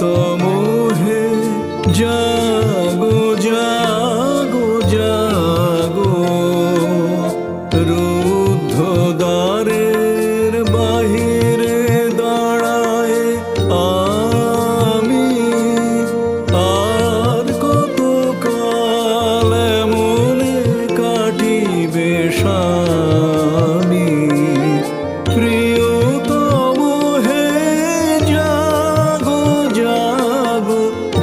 তো মোহে যা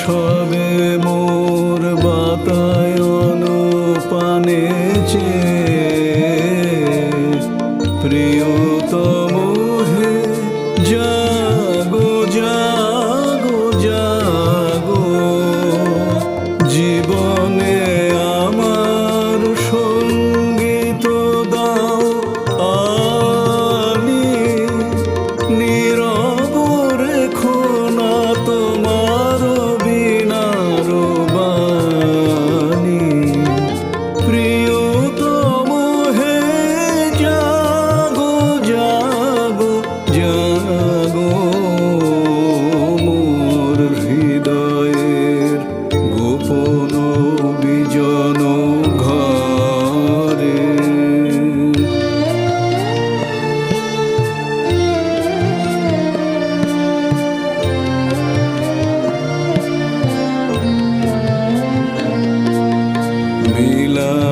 সবে মোর বাতা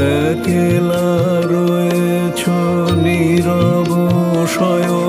একেলা রয়েছ নীরব শয়